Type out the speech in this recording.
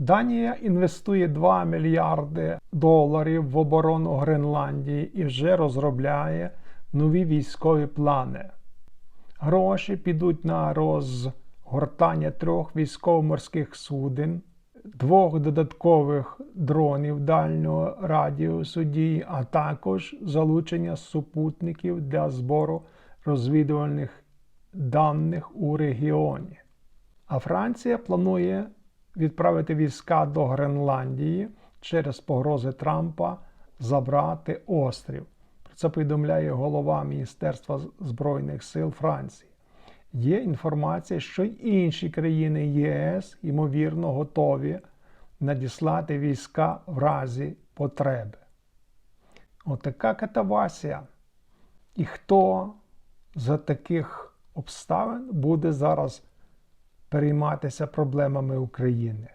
Данія інвестує 2 мільярди доларів в оборону Гренландії і вже розробляє нові військові плани. Гроші підуть на розгортання трьох військово-морських суден, двох додаткових дронів дальнього радіусу дії, а також залучення супутників для збору розвідувальних даних у регіоні. А Франція планує відправити війська до Гренландії через погрози Трампа забрати острів. Про це повідомляє голова Міністерства Збройних сил Франції. Є інформація, що й інші країни ЄС ймовірно готові надіслати війська в разі потреби. Отака катавасія. І хто за таких обставин буде зараз перейматися проблемами України?